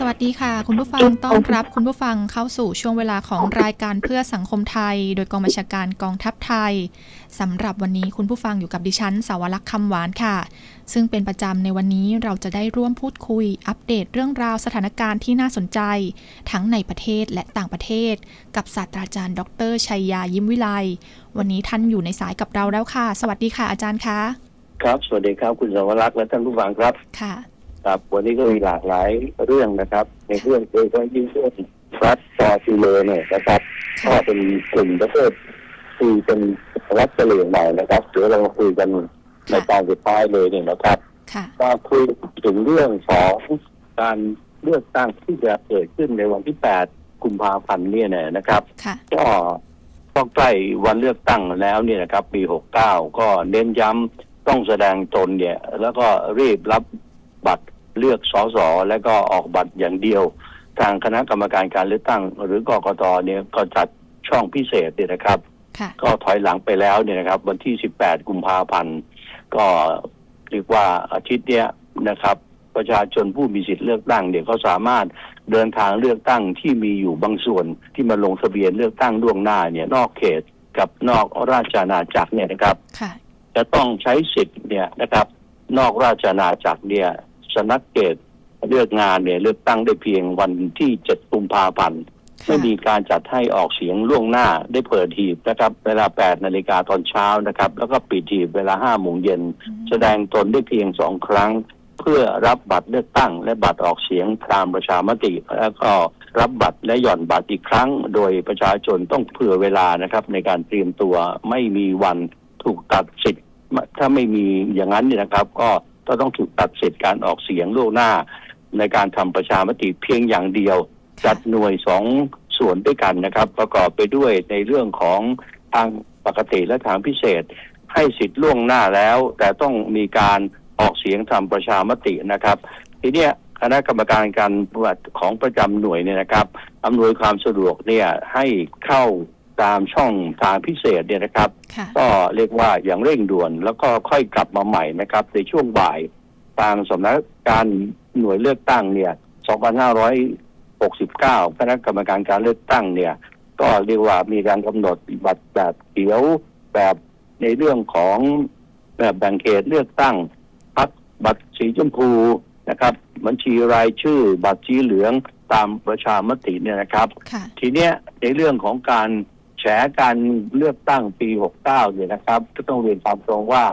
สวัสดีค่ะ คุณผู้ฟังต้อนรับคุณผู้ฟังเข้าสู่ช่วงเวลาของรายการเพื่อสังคมไทย โดยกองบัญชาการกองทัพไทยสำหรับวันนี้คุณผู้ฟังอยู่กับดิฉันสาวรักษ์คำหวานค่ะ ซึ่งเป็นประจำในวันนี้เราจะได้ร่วมพูดคุย อัปเดตเรื่องราวสถานการณ์ที่น่าสนใจ ทั้งในประเทศและต่างประเทศ กับศาสตราจารย์ ดรชัยยายิ้มวิไลวันนี้ท่านอยู่ในสายกับเราแล้วค่ะ สวัสดีค่ะอาจารย์คะครับ สวัสดีครับคุณสวรักษ์และท่านผู้ฟังครับค่ะ ครับ วันนี้ก็มีหลากหลายเรื่องนะครับ ในเรื่องโดยเฉพาะยิ่งเรื่องรัฐซอซิเลเนี่ยนะครับก็เป็นกลุ่มประเทศที่เป็นรัฐเฉลี่ยใหม่นะครับเดี๋ยวเรามาคุยกันในตอนสุดท้ายเลยเนี่ยนะครับค่ะมาคุยถึงเรื่องของการเลือกตั้งที่จะเกิดขึ้นในวันที่ 8 กุมภาพันธ์เนี่ยนะครับค่ะก็ก็ใกล้วันเลือกตั้งแล้วเนี่ยนะครับ ปี 69 ก็เน้นย้ำต้องแสดงตนเนี่ย แล้วก็รีบรับบัตร เลือกสสแล้วก็ออกบัตรอย่างเดียว ทางคณะกรรมการการเลือกตั้ง หรือกกตเนี่ยก็จัดช่องพิเศษเนี่ยนะครับค่ะก็ถอยหลังไปแล้วเนี่ยนะครับ วันที่ 18 กุมภาพันธ์ก็เรียกว่าอาทิตย์เนี้ยนะครับ ประชาชนผู้มีสิทธิ์เลือกตั้งเนี่ยเขาสามารถเดินทางเลือกตั้งที่มีอยู่บางส่วนที่มาลงทะเบียนเลือกตั้งล่วงหน้าเนี่ยนอกเขตกับนอกราชอาณาจักรเนี่ยนะครับค่ะจะต้องใช้สิทธิ์เนี่ยนะครับ นอกราชอาณาจักรเนี่ย สนักเกตเลือกงานเนี่ยเลือกตั้งได้เพียงวันที่ 7 กุมภาพันธ์ไม่มีการจัดให้ออกเสียงล่วงหน้าได้เปิดหีบนะครับ เวลา 8 นาฬิกาตอนเช้านะครับ แล้วก็ปิดหีบเวลา 5 โมงเย็น แสดงตนได้เพียงสองครั้ง เพื่อรับบัตรเลือกตั้ง และบัตรออกเสียงตามประชามติ แล้วก็รับบัตรและหย่อนบัตรอีกครั้ง โดยประชาชนต้องเผื่อเวลานะครับ ในการเตรียมตัวไม่มีวันถูกตัดสิทธิ์ถ้าไม่มีอย่างนั้นเนี่ยนะครับ ก็ ก็ต้องถูกตัดสิทธิการออกเสียงล่วงหน้า ในการทำประชามติเพียงอย่างเดียว จัดหน่วยสองส่วนด้วยกันนะครับ ประกอบไปด้วยในเรื่องของทางปกติและทางพิเศษ ให้สิทธิ์ล่วงหน้าแล้ว แต่ต้องมีการออกเสียงทำประชามตินะครับ ทีเนี้ยคณะกรรมการการปฏิบัติของประจำหน่วยเนี่ยนะครับอำนวยความสะดวกเนี่ยให้เข้า ตามช่องทางพิเศษเนี่ยนะครับค่ะก็เรียกว่าอย่างเร่งด่วน แล้วก็ค่อยกลับมาใหม่นะครับ ในช่วงบ่ายทางสำนักการหน่วยเลือกตั้งเนี่ย2569คณะกรรมการการเลือกตั้งเนี่ย ก็เรียกว่ามีการกำหนดบัตรแบบเขียวแบบในเรื่องของแบบแบ่งเขตเลือกตั้งพักบัตรสีชมพูนะครับบัญชีรายชื่อ บัตรสีเหลืองตามประชามติเนี่ยนะครับค่ะทีเนี้ยในเรื่องของการ แฉการเลือกตั้งปี 69 เนี่ยนะครับ ก็ต้องเรียนตามตรงว่า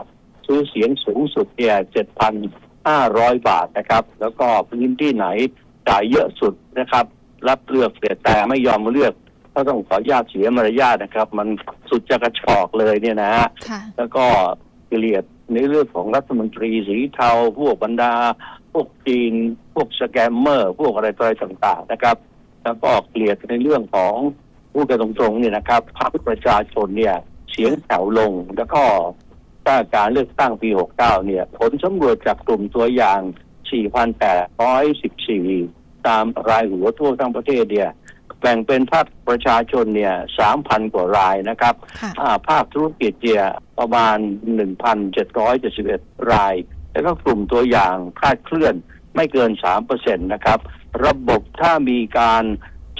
ซื้อเสียงสูงสุดเนี่ย 7,500 บาทนะครับ แล้วก็พื้นที่ไหนจ่ายเยอะสุดนะครับ รับเลือกแต่แต่ไม่ยอมเลือกก็ต้องขออนุญาตเสียมารยาทนะครับ มันสุดจะกระชอกเลยเนี่ยนะฮะค่ะแล้วก็เกลียดในเรื่องของรัฐมนตรีสีเทา พวกบรรดา พวกจีน พวกสแกมเมอร์ พวกอะไรต่ออะไรต่าง ๆ นะครับ แล้วก็เกลียดในเรื่องของ ผู้กันตรงๆเนี่ยนะครับพรรคประชาชนเนี่ยเสียงแถวลงแล้วก็ถ้าการเลือกตั้งปี 69 เนี่ย ผลสำรวจจากกลุ่มตัวอย่าง 4,814 ตามรายหัวทั่วทั้งประเทศเนี่ยแบ่งเป็นภาคประชาชนเนี่ย 3,000 กว่ารายนะครับค่ะอ่าภาคธุรกิจเนี่ยประมาณ 1,771 ราย แล้วก็กลุ่มตัวอย่างคลาดเคลื่อนไม่เกิน 3%นะครับ ระบบถ้ามีการ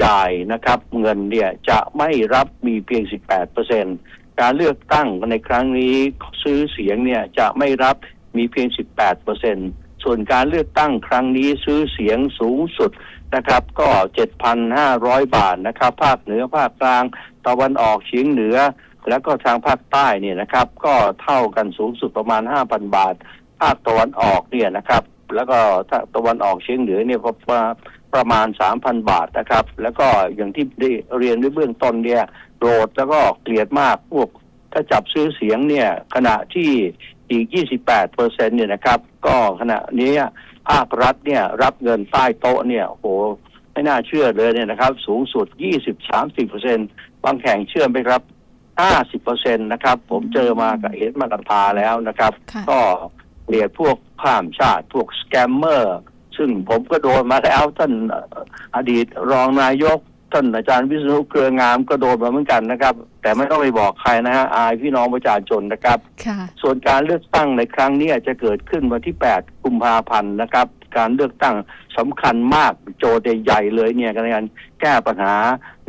จ่ายนะครับเงินเนี่ยจะไม่รับมีเพียง 18%การเลือกตั้งในครั้งนี้ซื้อเสียงเนี่ยจะไม่รับมีเพียง 18%ส่วนการเลือกตั้งครั้งนี้ซื้อเสียงสูงสุดนะครับ ก็ 7,500 บาทนะครับ ภาคเหนือภาคกลางตะวันออกเฉียงเหนือ แล้วก็ทางภาคใต้เนี่ยนะครับ ก็เท่ากันสูงสุดประมาณ 5,000 บาท ภาคตะวันออกเนี่ยนะครับ แล้วก็ตะวันออกเฉียงเหนือเนี่ยก็ประ ประมาณ 3,000 บาทนะครับ แล้วก็อย่างที่ได้เรียนไว้เบื้องต้นเนี่ยโกรธแล้วก็เกลียดมากพวกถ้าจับซื้อเสียงเนี่ยขณะที่อีก 28เปอร์เซ็นเนี่ยนะครับ ก็ขณะนี้ภาครัฐเนี่ยรับเงินใต้โต๊ะเนี่ยโอ้โหไม่น่าเชื่อเลยเนี่ยนะครับ สูงสุด 20-30เปอร์เซ็นบางแห่งเชื่อไหมครับ 50เปอร์เซ็นนะครับ ผมเจอมากับเอสมากับพาแล้วนะครับค่ะก็เกลียดพวกข้ามชาติพวกสแกมเมอร์ ซึ่งผมก็โดนมาแล้วท่านเอ่ออดีตรองนายกทท่านอาจารย์วิษณุเครืองามก็โดนมาเหมือนกันนะครับ แต่ไม่ต้องไปบอกใครนะฮะอายพี่น้องประชาชนนะครับค่ะส่วนการเลือกตั้งในครั้งนี้จะเกิดขึ้นวันที่ 8 กุมภาพันธ์นะครับ การเลือกตั้งสำคัญมากโจทย์ใหญ่ๆเลยเนี่ยในการแก้ปัญหา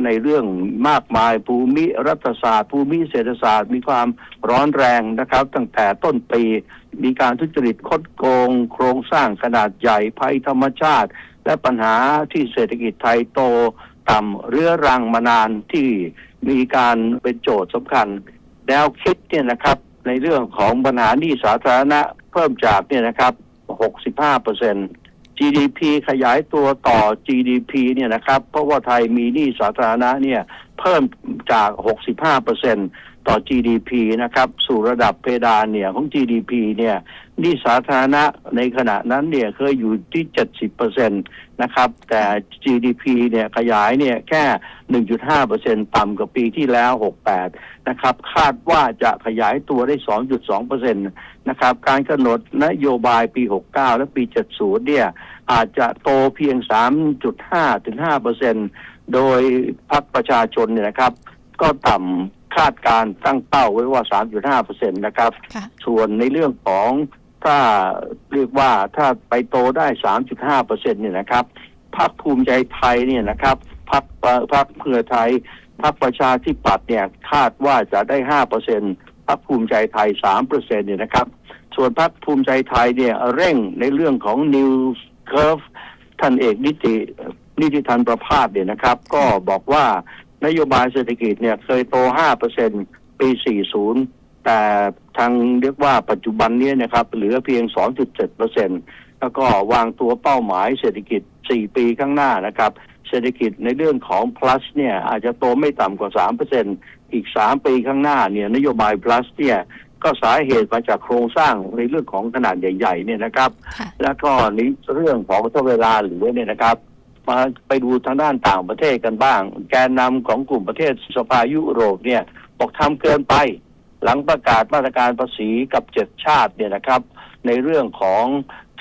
ในเรื่องมากมายภูมิรัฐศาสตร์ภูมิเศรษฐศาสตร์มีความร้อนแรงนะครับ ตั้งแต่ต้นปี มีการทุจริตคดโกง โครงสร้างขนาดใหญ่ภัยธรรมชาติ และปัญหาที่เศรษฐกิจไทยโตต่ำเรื้อรังมานานที่มีการเป็นโจทย์สำคัญแนวคิดเนี่ยนะครับ ในเรื่องของปัญหาหนี้สาธารณะเพิ่มจากเนี่ยนะครับ 65เปอร์เซ็น GDP ขยายตัวต่อ GDP เนี่ยนะครับ เพราะว่าไทยมีหนี้สาธารณะเนี่ยเพิ่มจาก 65เปอร์เซ็นต่่อ GDP นะครับ สู่ระดับเพดานเนี่ยของ GDP เนี่ยนี้สาธารณะในขณะนั้นเนี่ยเคยอยู่ที่ 70เปอร์เซ็นนะครับ แต่ GDP เนี่ยขยายเนี่ยแค่ 1.5เปอร์เซ็นต่ำกว่าปีที่แล้ว 68 นะครับ คาดว่าจะขยายตัวได้ 2.2เปอร์เซ็นตนะครับ การกำหนดนโยบายปี 69 และปี 70 เนี่ยอาจจะโตเพียง 3.5ถึง5เปอร์เซ็นโดยพรรคประชาชนเนี่ยนะครับ ก็ต่ำ คาดการณ์ตั้งเป้าไว้ว่า 3.5เปอร์เซ็นนะครับค่ะส่วนในเรื่องของถ้าเรียกว่าถ้าไปโตได้ 3.5เปอร์เซ็นเนี่ยนะครับพรรคภูมิใจไทยเนี่ยนะครับพรรคเอ่อพรรคเพื่อไทยพรรคประชาธิปัตย์เนี่ยคาดว่าจะได้ 5เปอร์เซ็นพรรคภูมิใจไทย 3เปอร์เซ็นเนี่ยนะครับ ส่วนพรรคภูมิใจไทยเนี่ยเร่งในเรื่องของ New Curve ท่านเอกนิตินิติทันประภาสเนี่ยนะครับ ก็บอกว่า นโยบายเศรษฐกิจเนี่ยเคยโต5เปอร์เซ็นปี 40 แต่ทางเรียกว่าปัจจุบันเนี้นะครับเหลือเพียง 2.7เปอร์เซ็นแล้วก็วางตัวเป้าหมายเศรษฐกิจ 4 ปีข้างหน้านะครับ เศรษฐกิจในเรื่องของ plus เนี่ยอาจจะโตไม่ต่ำกว่า3เปอร์เซ็นอีก 3 ปีข้างหน้าเนี่ยนโยบาย plus เนี่ยก็สาเหตุมาจากโครงสร้างในเรื่องของขนาดใหญ่ ๆ เนี่ยนะครับค่ะแล้วก็ในเรื่องของเวลาเหลือเนี่ยนะครับ มาไปดูทางด้านต่างประเทศกันบ้าง แกนนำของกลุ่มประเทศสภายุโรปเนี่ยบอกทำเกินไป หลังประกาศมาตรการภาษีกับเจ็ดชาติเนี่ยนะครับ ในเรื่องของ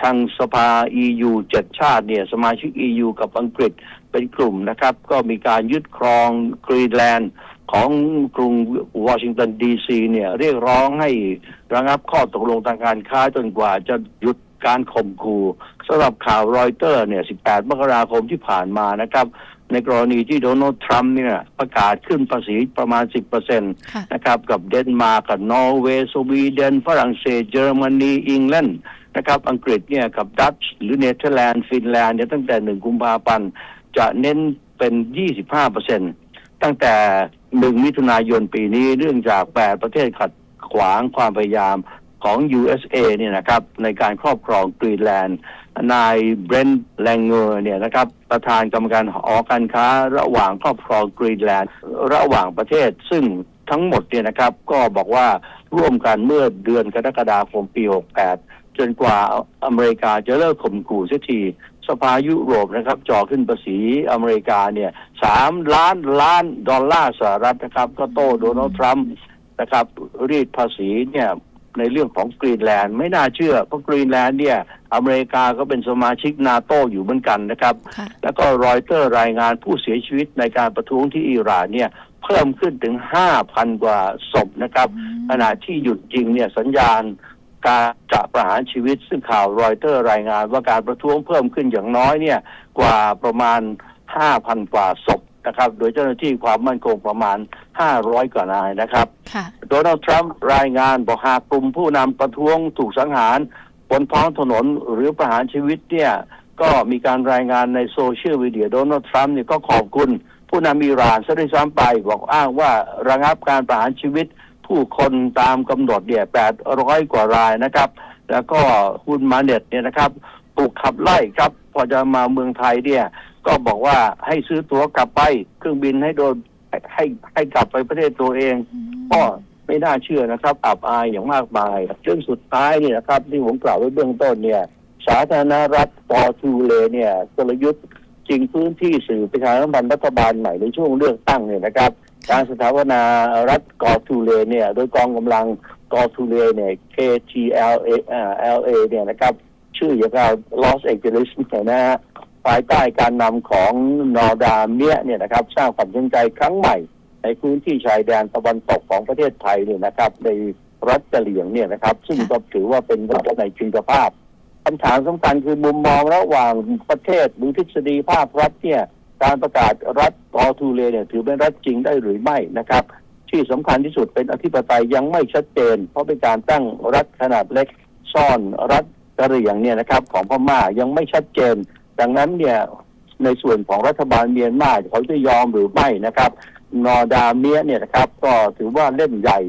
ทางสภา EU เจ็ดชาติเนี่ยสมาชิก EU กับอังกฤษเป็นกลุ่มนะครับ ก็มีการยึดครองกรีนแลนด์ของกรุงวอชิงตันดีซีเนี่ยเรียกร้องให้ระงับข้อตกลงทางการค้าจนกว่าจะหยุด การข่มขู่สำหรับข่าวรอยเตอร์เนี่ย 18 มกราคมที่ผ่านมานะครับ ในกรณีที่โดนัลด์ทรัมป์เนี่ยประกาศขึ้นภาษีประมาณ 10%เปอร์เซ็นตค่ะนะครับกับเดนมาร์กกับนอร์เวย์สวีเดน ฝรั่งเศสเยอรมนีอังกฤษนะครับอังกฤษเนี่ยกับดัตช์หรือเนเธอร์แลนด์ฟินแลนด์เนี่ยตั้งแต่หนึ่งกุมภาพันธ์จะเน้นเป็น 25เปอร์เซ็นตั้งแต่หนึ่งมิถุนายนปีนี้เนื่องจากแปดประเทศขัดขวางความพยายาม ของ USA เนี่ยนะครับในการครอบครองกรีนแลนด์นายเบรนท์แลงเกอร์เนี่ยนะครับประธานกรรมการหอการค้าระหว่างครอบครองกรีนแลนด์ระหว่างประเทศ ซึ่งทั้งหมดเนี่ยนะครับก็บอกว่าร่วมกันเมื่อเดือนกรกฎาคมปี 68 จนกว่าอเมริกาจะเลิกข่มขู่เสียทีสภายุโรปนะครับจ่อขึ้นภาษีอเมริกาเนี่ยสามล้านล้านดอลลาร์สหรัฐนะครับ ก็โต้โดนัลด์ทรัมป์นะครับรีดภาษีเนี่ย ในเรื่องของกรีนแลนด์ไม่น่าเชื่อ เพราะกรีนแลนด์เนี่ยอเมริกาก็เป็นสมาชิกนาโตอยู่เหมือนกันนะครับค่ะแล้วก็รอยเตอร์รายงานผู้เสียชีวิตในการประท้วงที่อิหร่านเนี่ยเพิ่มขึ้นถึง 5,000 กว่าศพนะครับ ขณะที่หยุดจริงเนี่ยสัญญาณการจะประหารชีวิตซึ่งข่าวรอยเตอร์รายงานว่าการประท้วงเพิ่มขึ้นอย่างน้อยเนี่ยกว่าประมาณ 5,000 กว่าศพ นะครับโดยเจ้าหน้าที่ความมั่นคงประมาณ 500 กว่านายนะครับค่ะโดนัลด์ทรัมป์รายงานบอกหากกลุ่มผู้นำประท้วงถูกสังหารบนท้องถนนหรือประหารชีวิตเนี่ยก็มีการรายงานในโซเชียลมีเดียโดนัลด์ทรัมป์เนี่ยก็ขอบคุณผู้นำอิหร่านซะด้วยซ้ำไปบอกอ้างว่าระงับการประหารชีวิตผู้คนตามกำหนดเนี่ย800 กว่ารายนะครับ แล้วก็คุณมาเน็ตเนี่ยนะครับถูกขับไล่ครับ พอจะมาเมืองไทยเนี่ย ก็บอกว่าให้ซื้อตั๋วกลับไป เครื่องบินให้โดนให้ให้ให้กลับไปประเทศตัวเองก็ไม่น่าเชื่อนะครับ อับอายอย่างมากมายจนสุดท้ายเนี่ยนะครับ ที่ผมกล่าวไว้เบื้องต้นเนี่ย สาธารณรัฐปอร์ตูเลเนี่ยกลยุทธ์จริงพื้นที่สื่อประชาสัมพันธ์รัฐบาลใหม่ในช่วงเลือกตั้งเนี่ยนะครับ การสถาปนารัฐกอร์ตูเลเนี่ย โดยกองกำลังกอร์ตูเลเนี่ย KTLA อ่า LA เนี่ยนะครับ ชื่ออย่างกับ Los Angeles เนี่ยนะฮะไป ภายใต้การนำของนอดาเมียเนี่ยนะครับ สร้างความสนใจครั้งใหม่ ในพื้นที่ชายแดนตะวันตกของประเทศไทยเนี่ยนะครับ ในรัฐกะเหลี่ยงเนี่ยนะครับ ซึ่งก็ถือว่าเป็นรัฐในคุณภาพคำถามสำคัญคือมุมมองระหว่างประเทศหรือทฤษฎีภาพรัฐเนี่ยการประกาศรัฐกอทูเลเนี่ยถือเป็นรัฐจริงได้หรือไม่นะครับ ที่สำคัญที่สุดเป็นอธิปไตยยังไม่ชัดเจน เพราะเป็นการตั้งรัฐขนาดเล็กซ่อนรัฐกะเหรี่ยงเนี่ยนะครับ ของพม่ายังไม่ชัดเจน ดังนั้นเนี่ยในส่วนของรัฐบาลเมียนมาเขาจะยอมหรือไม่นะครับ นอร์ดาเมียเนี่ยนะครับ ก็ถือว่าเล่นใหญ่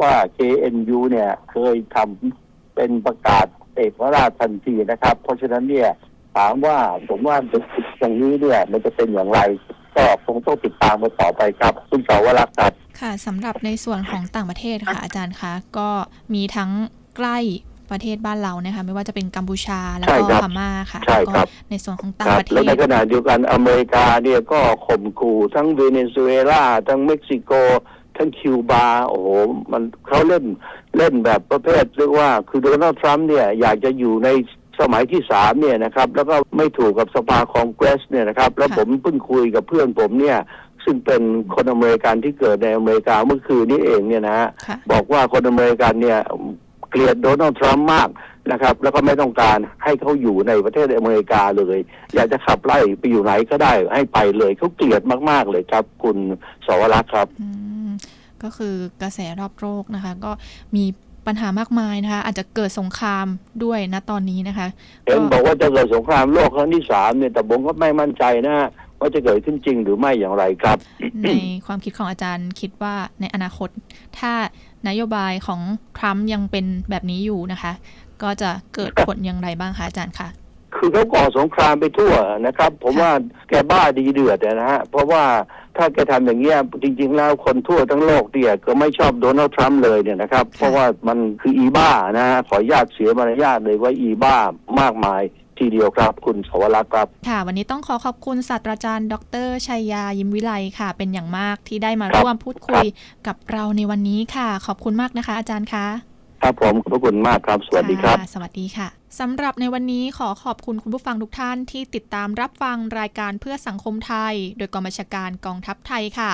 ว่า KNU เนี่ยเคยทำเป็นประกาศเอกราชทันทีนะครับ เพราะฉะนั้นเนี่ยถามว่าผมว่าตรงนี้เนี่ยมันจะเป็นอย่างไร ก็คงต้องติดตามกันต่อไปครับ คุณเสาวรักษ์ครับค่ะสำหรับในส่วนของต่างประเทศค่ะอาจารย์คะก็มีทั้งใกล้ ประเทศบ้านเรานะคะไม่ว่าจะเป็นกัมพูชาแล้วใช่ก็ครับพม่าค่ะใช่แล้วครัก็บในส่วนของคต่างรับประเทแล้วในศขณะเดียวกันอเมริกาเนี่ยก็ข่มขู่ทั้งเวเนซุเอลาทั้งเม็กซิโก ทั้งคิวบาโอ้โหมันเขาเล่นเล่นแบบประเภทเรียกว่าคือโดนัลด์ทรัมป์เนี่ยอยากจะอยู่ในสมัยที่สามเนี่ยนะครับแล้วก็ไม่ถูกกับสภาคองเกรสเนี่ยนะครับแล้วค่ะผมเพิ่งคุยกับเพื่อนผมเนี่ยซึ่งเป็นคนอเมริกันที่เกิดในอเมริกาเมื่อคืนนี้เองเนี่ยนะฮะค่ะบอกว่าคนอเมริกันเนี่ย เกลียดโดนัลด์ทรัมป์มากนะครับ แล้วก็ไม่ต้องการให้เขาอยู่ในประเทศอเมริกาเลย อยากจะขับไล่ไปอยู่ไหนก็ได้ให้ไปเลยเขาเกลียดมาก ๆ เลยครับ คุณสวรักษ์ครับอืมก็คือกระแสรอบโลกนะคะ ก็มีปัญหามากมายนะคะ อาจจะเกิดสงครามด้วยนะตอนนี้นะคะเห็นบอกว่าจะเกิดสงครามโลกครั้งที่สามเนี่ยแต่ผมก็ไม่มั่นใจนะฮะว่าจะเกิดขึ้นจริงหรือไม่อย่างไรครับ ในความคิดของอาจารย์คิดว่าในอนาคต ถ้า นโยบายของทรัมป์ยังเป็นแบบนี้อยู่นะคะ ก็จะเกิดผลอย่างไรบ้างคะอาจารย์คะคือเขาก่อสงครามไปทั่วนะครับ ผมว่าแกบ้าดีเดือดนะฮะ เพราะว่าถ้าแกทำอย่างเงี้ยจริง ๆ แล้วคนทั่วทั้งโลกเนี่ยก็ไม่ชอบโดนัลด์ทรัมป์เลยเนี่ยนะครับ เพราะว่ามันคืออีบ้านะฮะขออนุญาตเสียมารยาทเลยว่าอีบ้ามากมาย ทีเดียวครับ คุณสวรักษ์ครับค่ะ วันนี้ต้องขอขอบคุณศาสตราจารย์ ดรชัยยายิ้มวิไลค่ะ เป็นอย่างมากที่ได้มาครับร่วมพูดคุยกับเราในวันนี้ค่ะ ขอบคุณมากนะคะ อาจารย์คะครับผมขอบพระคุณมากครับ สวัสดีครับะสวัสดีค่ะ สำหรับในวันนี้ขอขอบคุณคุณผู้ฟังทุกท่านที่ติดตามรับฟังรายการเพื่อสังคมไทย โดยกองบัญชาการกองทัพไทยค่ะ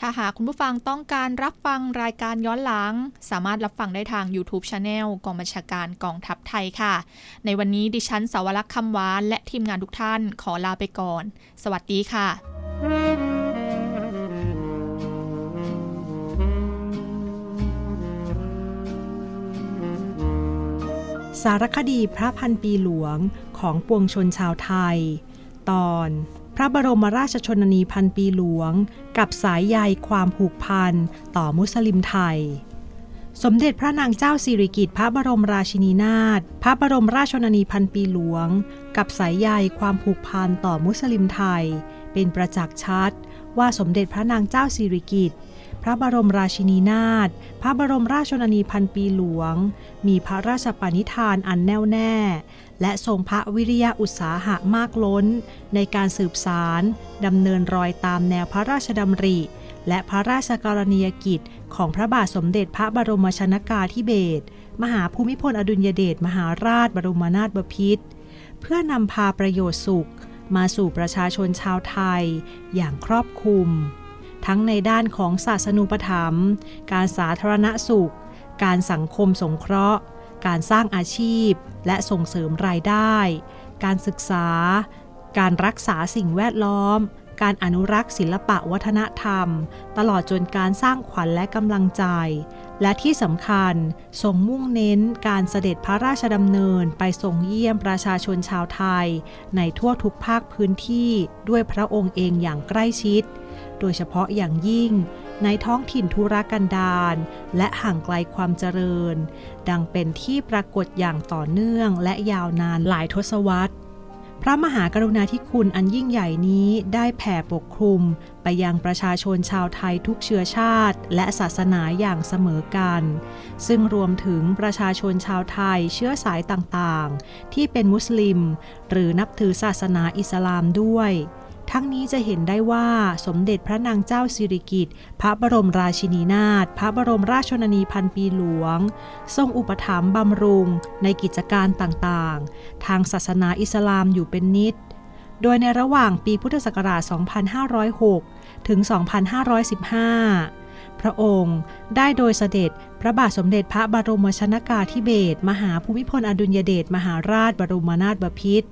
ถ้าหากคุณผู้ฟังต้องการรับฟังรายการย้อนหลัง สามารถรับฟังได้ทาง YouTube c h anel กองบัญชาการกองทัพไทยค่ะ ในวันนี้ดิฉันสาวรักษ์คำหวานและทีมงานทุกท่านขอลาไปก่อน สวัสดีค่ะ สารคดีพระพันปีหลวงของปวงชนชาวไทย ตอน พระบรมราชชนนีพันปีหลวง กับสายใยความผูกพันต่อมุสลิมไทย สมเด็จพระนางเจ้าสิริกิติ์พระบรมราชินีนาถพระบรมราชชนนีพันปีหลวง กับสายใยความผูกพันต่อมุสลิมไทย เป็นประจักษ์ชัดว่าสมเด็จพระนางเจ้าสิริกิติ์ พระบรมราชินีนาถ พระบรมราชชนนีพันปีหลวง มีพระราชปณิธานอันแน่วแน่ และทรงพระวิริยะอุตสาหะมากล้น ในการสืบสารดำเนินรอยตามแนวพระราชดำริ และพระราชกรณียกิจ ของพระบาทสมเด็จพระบรมชนากาธิเบศรมหาภูมิพลอดุลยเดชมหาราชบรมนาถบพิตรเพื่อนำพาประโยชน์สุข มาสู่ประชาชนชาวไทย อย่างครอบคลุม ทั้งในด้านของศาสนูปถัมภ์การสาธารณสุข การสังคมสงเคราะห์ การสร้างอาชีพ และส่งเสริมรายได้ การศึกษา การรักษาสิ่งแวดล้อม การอนุรักษ์ศิลปะวัฒนธรรม ตลอดจนการสร้างขวัญและกำลังใจ และที่สำคัญทรงมุ่งเน้นการเสด็จพระราชดำเนินไปทรงเยี่ยมประชาชนชาวไทย ในทั่วทุกภาคพื้นที่ด้วยพระองค์เองอย่างใกล้ชิด โดยเฉพาะอย่างยิ่งในท้องถิ่นทุรกันดารและห่างไกลความเจริญ ดังเป็นที่ปรากฏอย่างต่อเนื่องและยาวนานหลายทศวรรษพระมหากรุณาธิคุณอันยิ่งใหญ่นี้ได้แผ่ปกคลุม ไปยังประชาชนชาวไทยทุกเชื้อชาติ และศาสนาอย่างเสมอกัน ซึ่งรวมถึงประชาชนชาวไทยเชื้อสายต่างๆ ที่เป็นมุสลิม หรือนับถือศาสนาอิสลามด้วย ทั้งนี้จะเห็นได้ว่าสมเด็จพระนางเจ้าสิริกิติ์พระบรมราชินีนาถพระบรมราชชนนีพันปีหลวง ทรงอุปถัมภ์บำรุงในกิจการต่างๆ ทางศาสนาอิสลามอยู่เป็นนิด โดยในระหว่างปีพุทธศักราช 2506 ถึง 2515 พระองค์ได้โดยเสด็จพระบาทสมเด็จพระบรมชนากาธิเบศรมหาภูมิพลอดุลยเดชมหาราชบรมนาถบพิตร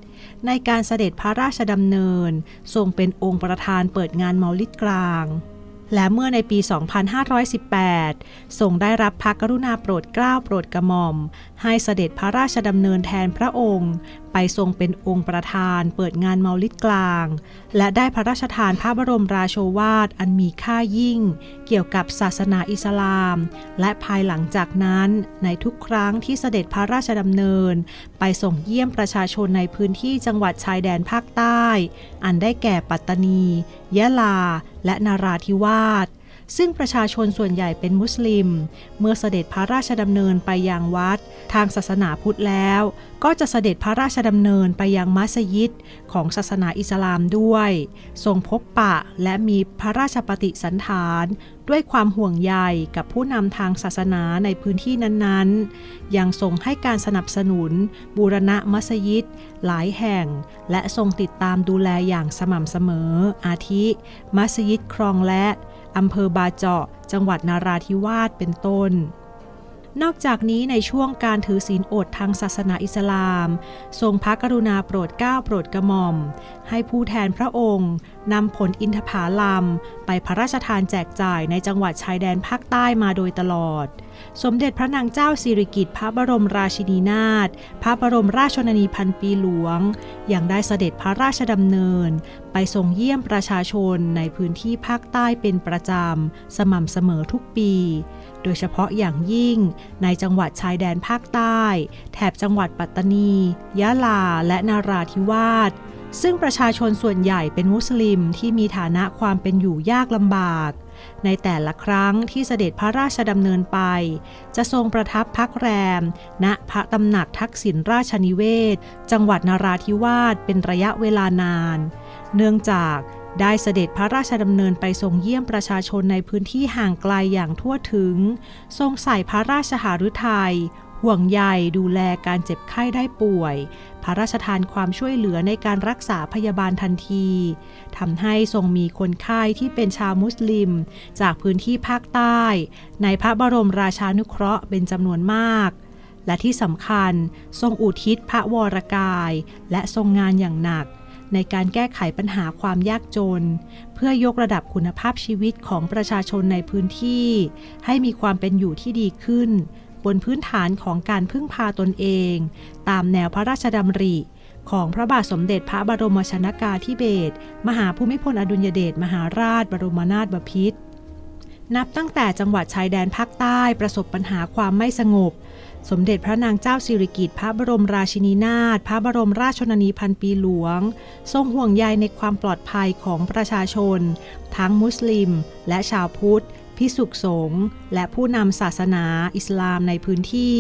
ในการเสด็จพระราชดำเนิน ทรงเป็นองค์ประธานเปิดงานเมาลิดกลาง และเมื่อในปี 2518 ทรงได้รับพระกรุณาโปรดเกล้าโปรดกระหม่อม ให้เสด็จพระราชดำเนินแทนพระองค์ ไปทรงเป็นองค์ประธานเปิดงานเมาลิดกลาง และได้พระราชทานพระบรมราโชวาทอันมีค่ายิ่ง เกี่ยวกับศาสนาอิสลาม และภายหลังจากนั้น ในทุกครั้งที่เสด็จพระราชดำเนิน ไปส่งเยี่ยมประชาชนในพื้นที่จังหวัดชายแดนภาคใต้ อันได้แก่ปัตตานี ยะลา และนาราธิวาส ซึ่งประชาชนส่วนใหญ่เป็นมุสลิม เมื่อเสด็จพระราชดำเนินไปยังวัด ทางศาสนาพุทธแล้ว ก็จะเสด็จพระราชดำเนินไปยังมัสยิดของศาสนาอิสลามด้วย ทรงพบปะและมีพระราชปฏิสันฐานด้วยความห่วงใยกับผู้นำทางศาสนาในพื้นที่นั้นๆ ยังทรงให้การสนับสนุน บูรณะมัสยิด หลายแห่ง และทรงติดตามดูแลอย่างสม่ำเสมอ อาทิ มัสยิดครองและ อำเภอบาเจาะ จังหวัดนาราธิวาสเป็นต้น นอกจากนี้ในช่วงการถือศีลอดทางศาสนาอิสลาม ทรงพระกรุณาโปรดเกล้าโปรดกระหม่อม ให้ผู้แทนพระองค์นำผลอินทผาลัมไปพระราชทานแจกจ่ายในจังหวัดชายแดนภาคใต้มาโดยตลอด สมเด็จพระนางเจ้าสิริกิติ์พระบรมราชินีนาถ พระบรมราชชนนีพันปีหลวง ยังได้เสด็จพระราชดำเนิน ไปทรงเยี่ยมประชาชนในพื้นที่ภาคใต้เป็นประจำ สม่ำเสมอทุกปี โดยเฉพาะอย่างยิ่งในจังหวัดชายแดนภาคใต้ แถบจังหวัดปัตตานี ยะลา และนาราธิวาสซึ่งประชาชนส่วนใหญ่เป็นมุสลิมที่มีฐานะความเป็นอยู่ยากลำบาก ในแต่ละครั้งที่เสด็จพระราชดำเนินไป จะทรงประทับพักแรม ณพระตำหนักทักษิณราชนิเวศ จังหวัดนาราธิวาสเป็นระยะเวลานาน เนื่องจากได้เสด็จพระราชดำเนินไปทรงเยี่ยมประชาชนในพื้นที่ห่างไกลอย่างทั่วถึง ทรงใส่พระราชหฤทัย ห่วงใยดูแลการเจ็บไข้ได้ป่วย พระราชทานความช่วยเหลือในการรักษาพยาบาลทันทีทำให้ทรงมีคนไข้ที่เป็นชาวมุสลิม จากพื้นที่ภาคใต้ ในพระบรมราชานุเคราะห์เป็นจำนวนมาก และที่สำคัญทรงอุทิศพระวรกาย และทรงงานอย่างหนัก ในการแก้ไขปัญหาความยากจน เพื่อยกระดับคุณภาพชีวิตของประชาชนในพื้นที่ ให้มีความเป็นอยู่ที่ดีขึ้น บนพื้นฐานของการพึ่งพาตนเอง ตามแนวพระราชดำริ ของพระบาทสมเด็จพระบรมชนากาธิเบศรมหาภูมิพลอดุลยเดชมหาราชบรมนาถบพิตรนับตั้งแต่จังหวัดชายแดนภาคใต้ประสบปัญหาความไม่สงบ สมเด็จพระนางเจ้าสิริกิติ์พระบรมราชินีนาถพระบรมราชชนนีพันปีหลวง ทรงห่วงใยในความปลอดภัยของประชาชน ทั้งมุสลิม และชาวพุทธ พิสุขสงฆ์และผู้นำศาสนาอิสลามในพื้นที่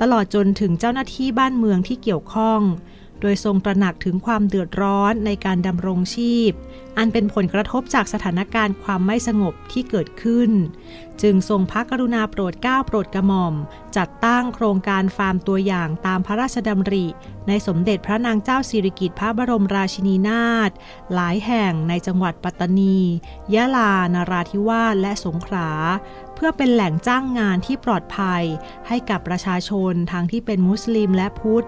ตลอดจนถึงเจ้าหน้าที่บ้านเมืองที่เกี่ยวข้อง โดยทรงตระหนักถึงความเดือดร้อนในการดำรงชีพ อันเป็นผลกระทบจากสถานการณ์ความไม่สงบที่เกิดขึ้น จึงทรงพระกรุณาโปรดเกล้าโปรดกระหม่อม จัดตั้งโครงการฟาร์มตัวอย่างตามพระราชดำริ ในสมเด็จพระนางเจ้าสิริกิติ์พระบรมราชินีนาถหลายแห่งในจังหวัดปัตตานี ยะลา นาราธิวาสและสงขลา เพื่อเป็นแหล่งจ้างงานที่ปลอดภัย ให้กับประชาชนทั้งที่เป็นมุสลิมและพุทธ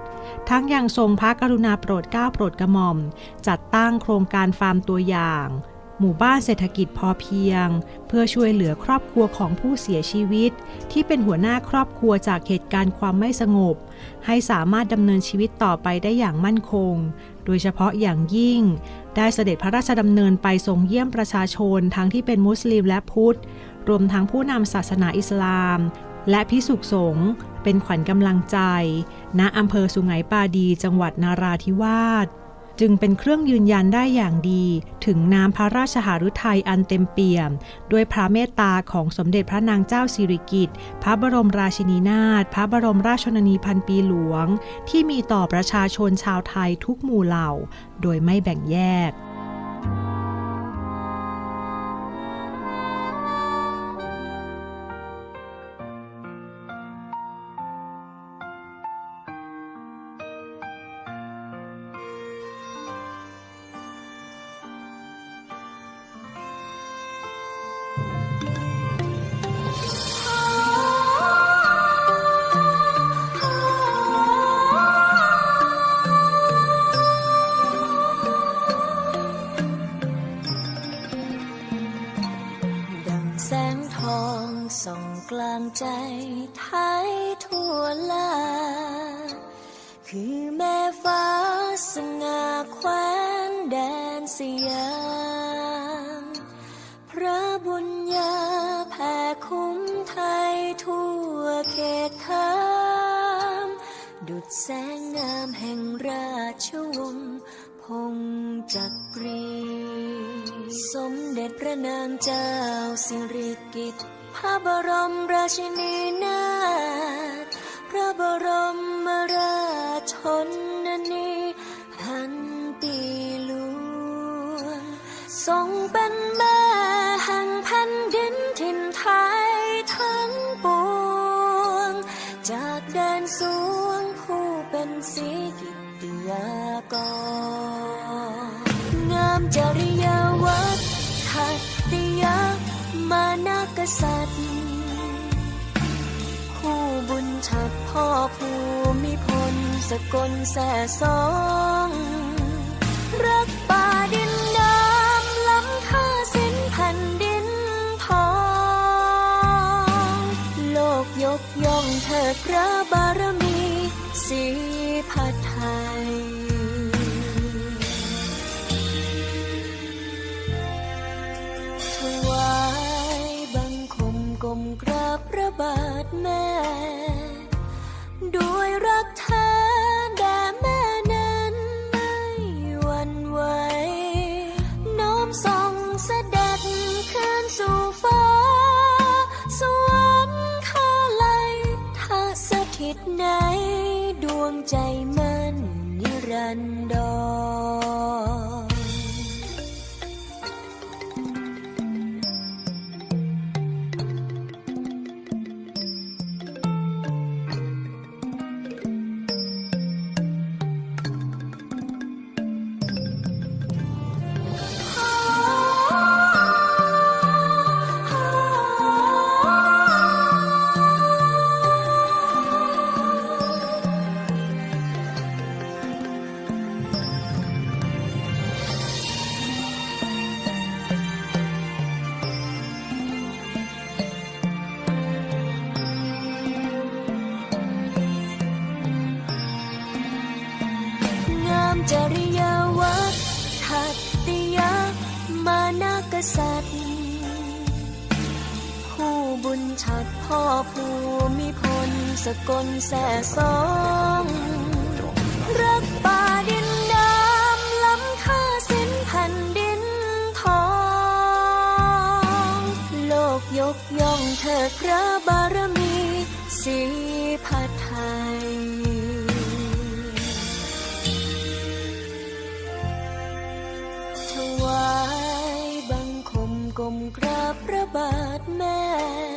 ทั้งยังทรงพระกรุณาโปรดเกล้าโปรดกระหม่อม จัดตั้งโครงการฟาร์มตัวอย่าง หมู่บ้านเศรษฐกิจพอเพียง เพื่อช่วยเหลือครอบครัวของผู้เสียชีวิต ที่เป็นหัวหน้าครอบครัวจากเหตุการณ์ความไม่สงบ ให้สามารถดำเนินชีวิตต่อไปได้อย่างมั่นคง โดยเฉพาะอย่างยิ่ง ได้เสด็จพระราชดำเนินไปทรงเยี่ยมประชาชนทั้งที่เป็นมุสลิมและพุทธ รวมทั้งผู้นำศาสนาอิสลาม และพิสุขสงฆ์เป็นขวัญกำลังใจ ณอำเภอสุไหงปาดี จังหวัดนาราธิวาสจึงเป็นเครื่องยืนยันได้อย่างดีถึงน้ำพระราชหฤทัยอันเต็มเปี่ยม ด้วยพระเมตตาของสมเด็จพระนางเจ้าสิริกิติ์พระบรมราชินีนาถพระบรมราชชนนีพันปีหลวง ที่มีต่อประชาชนชาวไทยทุกหมู่เหล่า โดยไม่แบ่งแยก สมเด็จพระนางเจ้าสิริกิติ์พระบรมราชินีนาถพระบรมราชชนนีพันปีหลวงทรงเป็นแม่แห่งแผ่นดินถิ่นไทยทั้งปวง จากแดนสวงผู้เป็นสีกิตติยากร พ่อภูมิพลสกลแสสอง รักป่าดินน้ำล้ำค่าสิ้นแผ่นดินทอง โลกยกย่องเธอพระบารมีสีพัดไทย ใจานากษัตริย์ผู้บุญชัดพ่อภูมิพลสกลแส่สองรักป่าดินน้ำล้ำค่าสิ้นแผ่นดินทอง โลกยกย่องเถิดพระบารมีสีพัดไทย รา